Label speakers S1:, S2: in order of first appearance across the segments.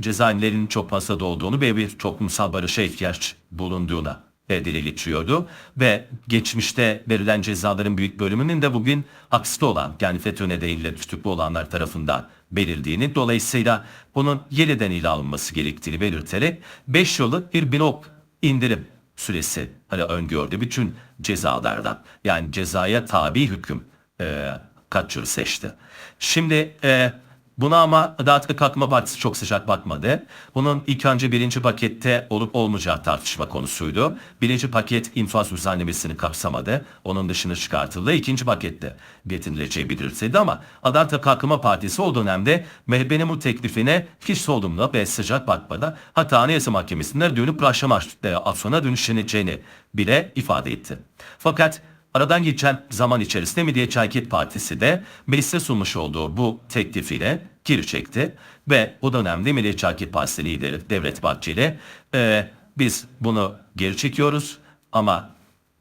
S1: cezaevlerinin çok fazla olduğunu ve bir toplumsal barışa ihtiyaç bulunduğuna e, dile getiriyordu. Ve geçmişte verilen cezaların büyük bölümünün de bugün hapiste olan yani FETÖ nedeniyle tutuklu olanlar tarafından verildiğini dolayısıyla bunun yeniden ele alınması gerektiğini belirterek 5 yıllık bir blok indirim süresi hani öngördü bütün cezalardan. Yani cezaya tabi hüküm e, kaç yıl seçti. Şimdi e, buna ama Adalet Kalkınma Partisi çok sıcak bakmadı. Bunun ilk önce birinci pakette olup olmayacağı tartışma konusuydu. Birinci paket infaz düzenlemesini kapsamadı. Onun dışına çıkartıldı. İkinci pakette getirileceği belirtildi ama Adalet Kalkınma Partisi o dönemde MHP'nin bu teklifine hiç solumla ve sıcak bakmadı. Hatta Anayasa Mahkemesi'nde dönüp raşlama aksiyona dönüşeceğini bile ifade etti. Fakat Aradan geçen zaman içerisinde Milliyetçi Hareket Partisi de meclise sunmuş olduğu bu teklifiyle geri çekti. Ve o dönemde Milliyetçi Hareket Partisi lideri Devlet Bahçeli e, biz bunu geri çekiyoruz ama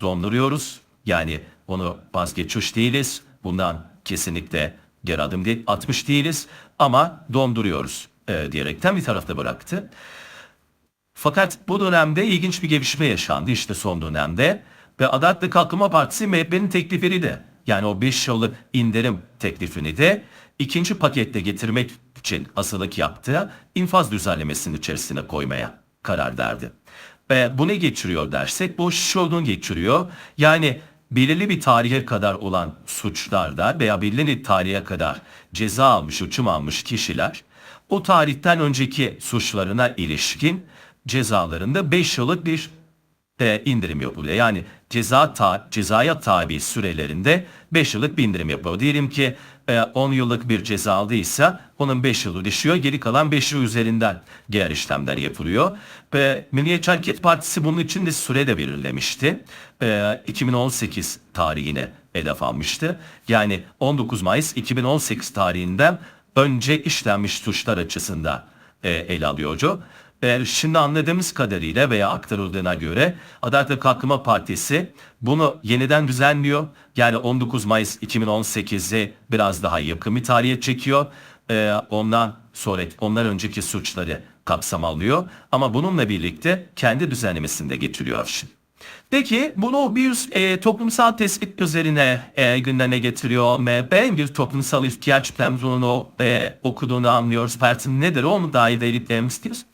S1: donduruyoruz. Yani onu vazgeçmiş değiliz. Bundan kesinlikle geri adım değil, atmış değiliz ama donduruyoruz e, diyerekten bir tarafta bıraktı. Fakat bu dönemde ilginç bir gelişme yaşandı işte son dönemde. Ve Adalet ve Kalkınma Partisi MHP'nin teklifini de yani o 5 yıllık indirim teklifini de ikinci pakette getirmek için hazırlık yaptığı infaz düzenlemesinin içerisine koymaya karar verdi. Ve bu ne geçiriyor dersek bu şunu geçiriyor. Yani belirli bir tarihe kadar olan suçlarda veya belirli bir tarihe kadar ceza almış, hüküm almış kişiler o tarihten önceki suçlarına ilişkin cezalarında 5 yıllık bir e, indirim yapılıyor. Yani ceza ta, cezaya tabi sürelerinde 5 yıllık bir indirim yapıyor. Diyelim ki e, 10 yıllık bir ceza aldıysa onun 5 yılı düşüyor. Geri kalan 5 yıl üzerinden diğer işlemler yapılıyor. Ve Milliyetçi Hareket Partisi bunun için de süre de belirlemişti. E, 2018 tarihine hedef almıştı. Yani 19 Mayıs 2018 tarihinden önce işlenmiş suçlar açısından e, ele alıyordu. E, şimdi anladığımız kadarıyla veya aktarıldığına göre Adalet ve Kalkınma Partisi bunu yeniden düzenliyor. Yani 19 Mayıs 2018'e biraz daha yakın bir tarihe çekiyor. E, ondan sonra ondan önceki suçları kapsam alıyor. Ama bununla birlikte kendi düzenlemesinde getiriyor şimdi. Peki bunu bir e, toplumsal tespit üzerine e, gündeme getiriyor MHP. Bir toplumsal ihtiyaç plemzonu e, okuduğunu anlıyoruz. Partinin nedir onu da ilerleyelim istiyoruz.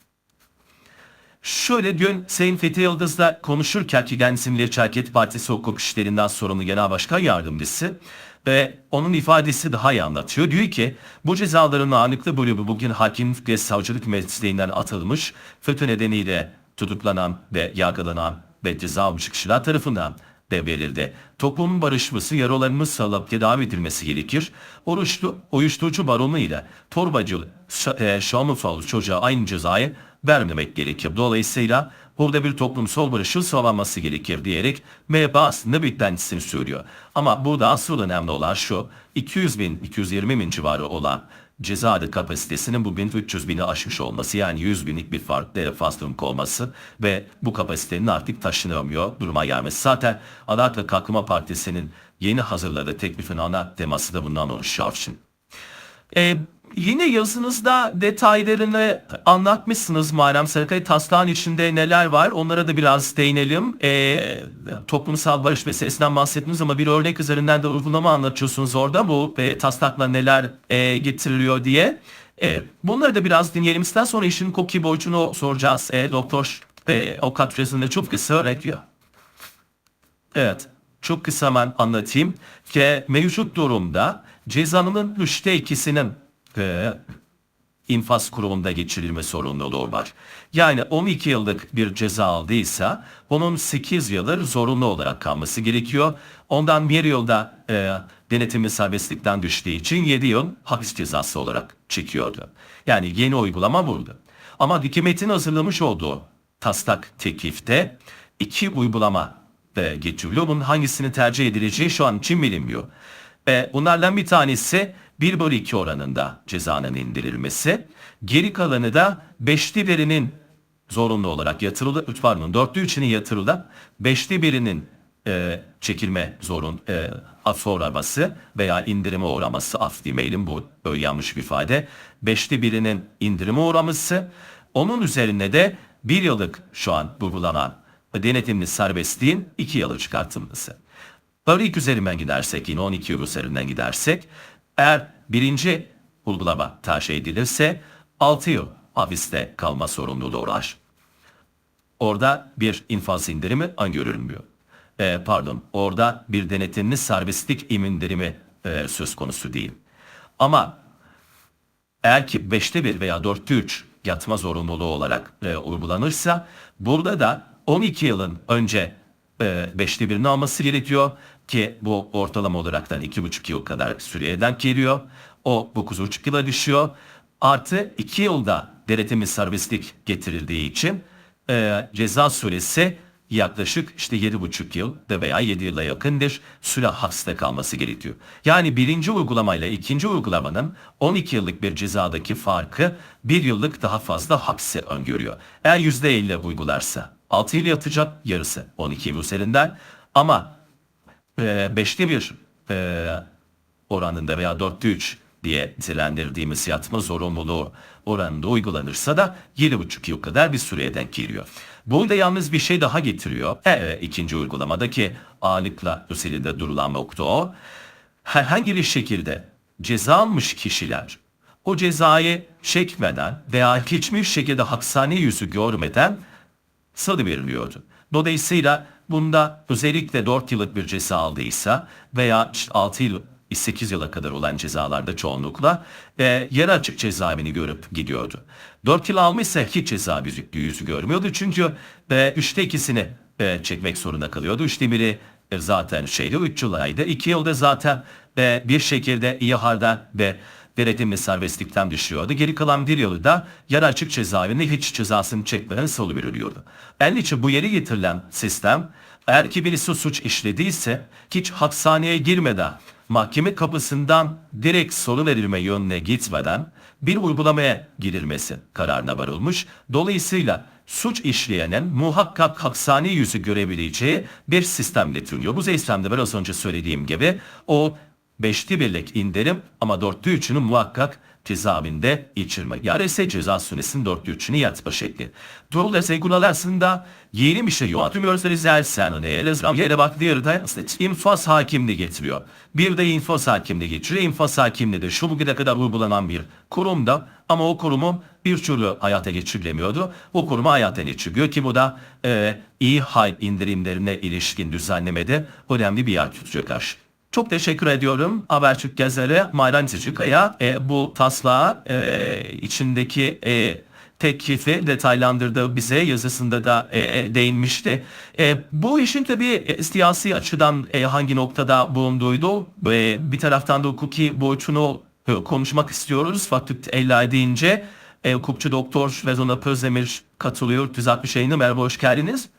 S1: Şöyle dün Sayın Fethi Yıldız'la konuşurken ki kendisi Milliyetçi Hareket Partisi hukuk işlerinden sorumlu genel başkan yardımcısı ve onun ifadesi daha iyi anlatıyor. Diyor ki bu cezaların ağırlıklı bölümü bugün hakimlik ve savcılık mesleğinden atılmış, FETÖ nedeniyle tutuklanan ve yargılanan ve ceza almış kişiler tarafından de verildi. Toplumun barışması, yaralarımız sağlayıp tedavi edilmesi gerekir. Oruçlu, uyuşturucu baronuyla torbacı, e, şamufalı çocuğa aynı cezayı vermemek gerekir. Dolayısıyla burada bir toplumsal barışın sağlanması gerekir diyerek MHP aslında beklentisini söylüyor. Ama burada asıl önemli olan şu 200 bin, 220 bin civarı olan ceza kapasitesinin bugün 300 bini aşmış olması yani 100 binlik bir farklı fazlalık olması ve bu kapasitenin artık taşınamıyor duruma gelmesi. Zaten Adalet ve Kalkınma Partisi'nin yeni hazırladığı teklifin ana teması da bundan oluşuyor şimdi. Yine yazınızda detaylarını anlatmışsınız Muharrem Sarıkaya. Taslağın içinde neler var onlara da biraz değinelim. Ee, toplumsal barış meselesinden bahsettiniz ama bir örnek üzerinden de uygulama anlatıyorsunuz orada. Bu e, taslakla neler e, getiriliyor diye. E, bunları da biraz dinleyelim. İster sonra işin koki boyutunu soracağız. E, doktor e, avukat süresinde çok kısa öğretiyor. Evet. Çok kısa hemen anlatayım. Ki mevcut durumda cezanın üçte ikisinin e, infaz kurumunda geçirilme sorumluluğu var. Yani 12 yıllık bir ceza aldıysa onun 8 yıldır zorunlu olarak kalması gerekiyor. Ondan bir yılda e, denetimi serbestlikten düştüğü için 7 yıl hapis cezası olarak çekiyordu. Yani yeni uygulama burada. Ama hükümetin hazırlamış olduğu taslak teklifte iki uygulama e, geçiriliyor. Bunun hangisini tercih edileceği şu an için bilinmiyor. E, bunlardan bir tanesi 1 bölü 2 oranında cezanın indirilmesi. Geri kalanı da 5'te birinin zorunlu olarak yatırıldı. Pardon 4'te 3'ünün yatırıldı. 5'te birinin e, çekilme zorun e, af uğraması veya indirime uğraması af demeyelim bu böyle yanlış bir ifade. Beşte birinin indirime uğraması onun üzerine de bir yıllık şu an uygulanan denetimli serbestliğin iki yılı çıkartılması. Böyle ilk üzerinden gidersek yine 12 yıl üzerinden gidersek eğer birinci uygulama tercih edilirse 6 yıl hapiste kalma sorumluluğu var. Orada bir infaz indirimi öngörülmüyor. Ee, pardon, orada bir denetimli serbestlik indirimi e, söz konusu değil. Ama eğer ki 5'te 1 veya 4'te 3 yatma zorunluluğu olarak e, uygulanırsa burada da 12 yılın önce e, 5'te 1'ini alması gerekiyor ki bu ortalama olaraktan 2,5 yıl kadar süreye denk geliyor. O 9,5 yıla düşüyor. Artı 2 yılda denetimli serbestlik getirildiği için e, ceza süresi yaklaşık işte 7,5 yıl veya 7 yıla yakındır süre hapiste kalması gerekiyor. Yani birinci uygulamayla ikinci uygulamanın 12 yıllık bir cezadaki farkı bir yıllık daha fazla hapse öngörüyor. Eğer %50 uygularsa 6 yıl yatacak yarısı 12 yıl üzerinden ama 5'te bir e, oranında veya 4'te 3 diye nitelendirdiğimiz yatma zorunluluğu oranında uygulanırsa da 7,5 yıl kadar bir süreye denk geliyor. Burada yalnız bir şey daha getiriyor. E, ikinci uygulamadaki ağırlıkla üzerinde durulan nokta o. Herhangi bir şekilde ceza almış kişiler o cezayı çekmeden veya hiçbir şekilde hapishane yüzü görmeden salı veriliyordu. Dolayısıyla bunda özellikle 4 yıllık bir ceza aldıysa veya işte 6 yıl 8 yıla kadar olan cezalarda çoğunlukla e, yer açık cezaevini görüp gidiyordu. 4 yıl almışsa hiç ceza yüzü görmüyordu çünkü e, üçte ikisini e, çekmek zorunda kalıyordu. Üçte biri e, zaten şeydi 3 yılaydı. 2 yılda zaten e, bir şekilde iyi halde ve denetimli serbestlikten düşüyordu. Geri kalan bir yılı da yer açık cezaevinde hiç cezasını çekmeden salı veriliyordu. En için bu yeri getirilen sistem eğer ki birisi suç işlediyse hiç hapishaneye girmeden mahkeme kapısından direkt soru verilme yönüne gitmeden bir uygulamaya girilmesi kararına varılmış. Dolayısıyla suç işleyenin muhakkak hapishane yüzü görebileceği bir sistem getiriyor. Bu sistemde biraz önce söylediğim gibi o beşli birlik indirim ama dörtlü üçünü muhakkak cezaevinde içirme. Yani ise ceza süresinin dörtlü üçünü yatma şekli. Dolayısıyla uygulamasında yeni bir şey yok. Tüm özellikler sen ne elizram yere bak diğeri de infaz hakimliği getiriyor. Bir de infaz hakimliği getiriyor. İnfaz hakimliği de şu bugüne kadar uygulanan bir kurumda ama o kurumun bir türlü hayata geçirilemiyordu. O kurumu hayata geçiriyor ki bu da e, iyi hal indirimlerine ilişkin düzenlemede önemli bir yer tutuyor karşı. Çok teşekkür ediyorum Habertürk Gezeri Mayran Çocuk'a e, bu taslağı e, içindeki e, teklifi detaylandırdı bize yazısında da e, e, değinmişti. E, bu işin tabii e, siyasi açıdan e, hangi noktada bulunduğuydu e, bir taraftan da hukuki boyutunu e, konuşmak istiyoruz. Fakat ella deyince e, hukukçu doktor Vezona Pözdemir katılıyor. Düzeltmiş şeyini merhaba hoş geldiniz.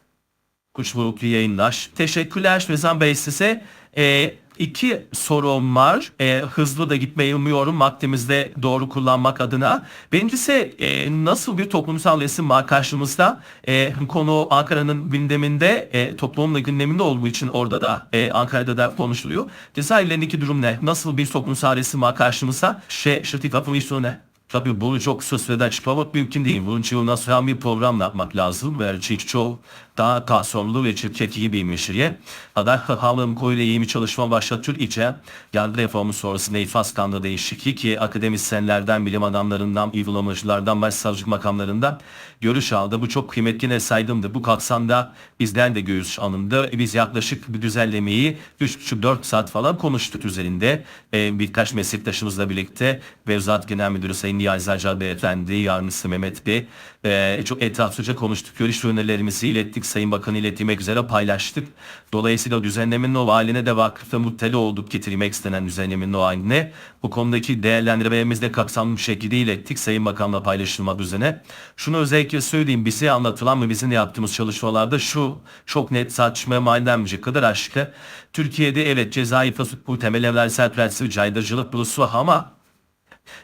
S1: Kuşburuklu yayınlar. Teşekkürler Vezan Bey size. E, iki sorum var. E, hızlı da gitmeyi umuyorum vaktimizde doğru kullanmak adına. Birincisi e, nasıl bir toplumsal resim var karşımızda? E, konu Ankara'nın gündeminde, e, toplumla gündeminde olduğu için orada da e, Ankara'da da konuşuluyor. Cezaevlerindeki durum ne? Nasıl bir toplumsal resim var karşımızda? Şey, şirket yapımı ne? Tabii bunu çok kısa sürede açıklamak mümkün değil. Bunun için nasıl bir program yapmak lazım ve çoğu daha kapsamlı ve şirket gibi bir müşteriye. Aday Halım Koyuyla iyi bir çalışma başlatıyor için yargı reformu sonrasında iflas kanunu değişikliği ki akademisyenlerden, bilim adamlarından, uygulamacılardan, başsavcılık makamlarından görüş aldı. Bu çok kıymetli ne saydımdı. Bu kapsamda bizden de görüş alındı. Biz yaklaşık bir düzenlemeyi 3,5-4 saat falan konuştuk üzerinde. Ee, birkaç meslektaşımızla birlikte Vevzat Genel Müdürü Sayın Niyazi Acar Beyefendi, Yardımcısı Mehmet Bey e, çok etraflıca konuştuk. Görüş önerilerimizi ilettik. Sayın Bakanı iletmek üzere paylaştık. Dolayısıyla düzenlemenin o haline de vakıfta muttali olduk getirmek istenen düzenlemenin o haline. Bu konudaki değerlendirmelerimizde kapsamlı bir şekilde ilettik. Sayın Bakan'la paylaşılmak üzere. Şunu özellikle söyleyeyim. Bize anlatılan ve bizim yaptığımız çalışmalarda şu çok net saçma mahallemci kadar aşkı. Türkiye'de evet cezai fasık bu temel evlensel prensip caydırıcılık bulusu ama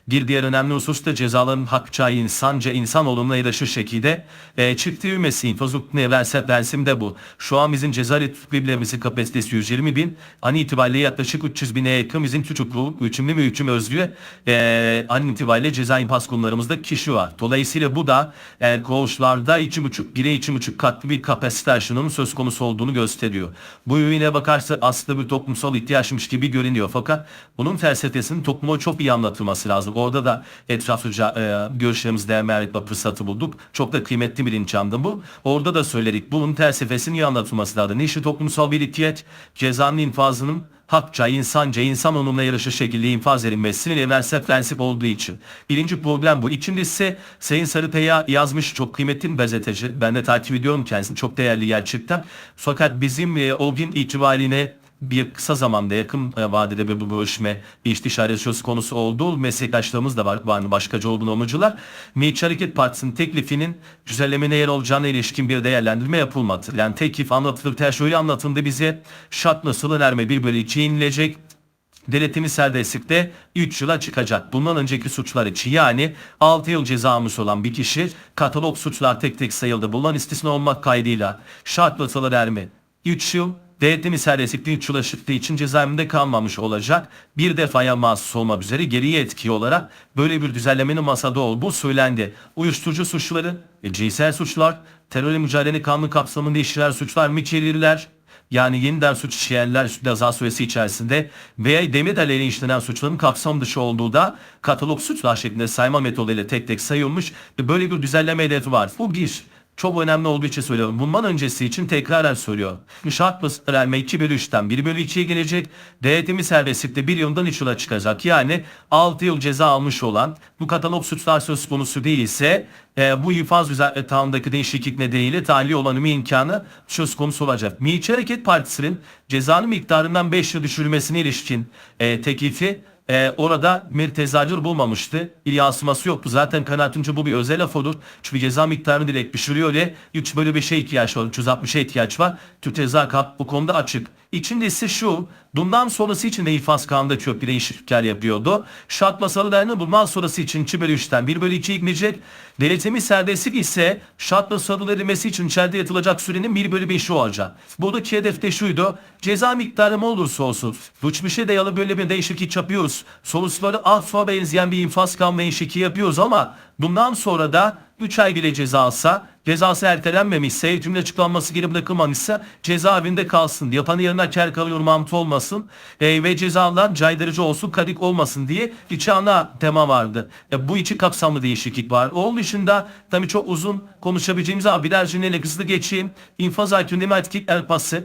S1: Bir diğer önemli husus da cezaların hakça insanca insan olumuna yaraşır şekilde e, çıktığı ümesi infazuk nevrense densimde bu. Şu an bizim ceza tutuklayabilirimizin kapasitesi 120 bin. An itibariyle yaklaşık 300 bine yakın bizim tutuklu, üçümlü mü üçüm özlü e, an itibariyle ceza infaz konularımızda kişi var. Dolayısıyla bu da e, koğuşlarda 2,5, 1'e 2,5 katlı bir kapasite aşının söz konusu olduğunu gösteriyor. Bu yönüne bakarsa aslında bir toplumsal ihtiyaçmış gibi görünüyor. Fakat bunun felsefesinin topluma çok iyi anlatılması lazım. Orada da etraflıca e, görüşlerimizi değerli etme fırsatı bulduk. Çok da kıymetli bir imkandı bu. Orada da söyledik. Bunun felsefesinin iyi anlatılması lazım. Niçin toplumsal bir ihtiyaç cezanın infazının hakça, insanca, insan onunla yarışır şekilde infaz edilmesinin evrensel prensip olduğu için. Birinci problem bu. İkincisi Sayın Sarıkaya yazmış çok kıymetli bir gazeteci. Ben de takip ediyorum kendisini. Çok değerli gerçekten. Fakat bizim e, o gün itibariyle bir kısa zamanda yakın e, vadede bir bu görüşme, bir istişare söz konusu olduğu meslektaşlarımız da var. var başkacı olumlucular. Milliyetçi Hareket Partisi'nin teklifinin düzenlemene yer olacağına ilişkin bir değerlendirme yapılmadı. Yani teklif anlatılırken şöyle anlatıldı bize şartlı sılın erme bir bölü inilecek. Denetimi serbestlikte 3 yıla çıkacak. Bundan önceki suçlar için yani 6 yıl ceza almış olan bir kişi katalog suçlar tek tek sayıldı. Bundan istisna olmak kaydıyla şartlı sılın erme 3 yıl Serbestlikte 3 yıla çıktığı için cezaevinde kalmamış olacak. Bir defaya mahsus olmak üzere geriye etki olarak böyle bir düzenlemenin masada olduğu söylendi. Uyuşturucu suçları, e, cinsel suçlar, terörle mücadele kanunu kapsamında işlenen suçlar mı içerirler? Yani yeniden suç işleyenler ceza süresi içerisinde veya demir aleyhine işlenen suçların kapsam dışı olduğu da katalog suçlar şeklinde sayma metoduyla tek tek sayılmış ve böyle bir düzenleme hedefi var. Bu bir çok önemli olduğu için söylüyorum. Bundan öncesi için tekraren söylüyor. Şart basitlerme 2 bölü 3'ten 1 bölü 2'ye gelecek. Denetimi serbestlikte bir yıldan 3 yıla çıkacak. Yani 6 yıl ceza almış olan bu katalog suçlar söz konusu değilse e, bu infaz düzenle tamamdaki değişiklik nedeniyle tahliye olan bir imkanı söz konusu olacak. Milliyetçi Hareket Partisi'nin cezanın miktarından 5 yıl düşürülmesine ilişkin e, teklifi ee, orada mertezacır bulmamıştı. Bir yansıması yoktu. Zaten kanaatimce bu bir özel laf olur. Çünkü ceza miktarını direkt düşürüyor ve 3 bölü 5'e ihtiyaç var. 360'a ihtiyaç var. Türk Ceza Kanunu bu konuda açık. İçinde ise şu, bundan sonrası için de infaz kanunda çok bir değişiklikler yapıyordu. Şart masalarını bundan sonrası için 2 bölü 3'ten 1 bölü 2'ye gidecek. Denetimi serbestlik ise şart masalı edilmesi için içeride yatılacak sürenin 1 bölü 5'i olacak. Buradaki hedef de şuydu. Ceza miktarı mı olursa olsun. Geçmişe dayalı böyle bir değişiklik yapıyoruz. Sonuçları alfa benzeyen bir infaz kanunu değişikliği yapıyoruz ama bundan sonra da 3 ay bile ceza alsa, cezası ertelenmemişse, hükmün açıklanması geri bırakılmamışsa cezaevinde kalsın. Yapanı yerine kar kalıyor mantığı olmasın e, ve cezalar caydırıcı olsun, kadik olmasın diye içi ana tema vardı. E, bu içi kapsamlı değişiklik var. Onun dışında tabii çok uzun konuşabileceğimiz ama birer cümleyle hızlı geçeyim. İnfaz hakkında etki el pası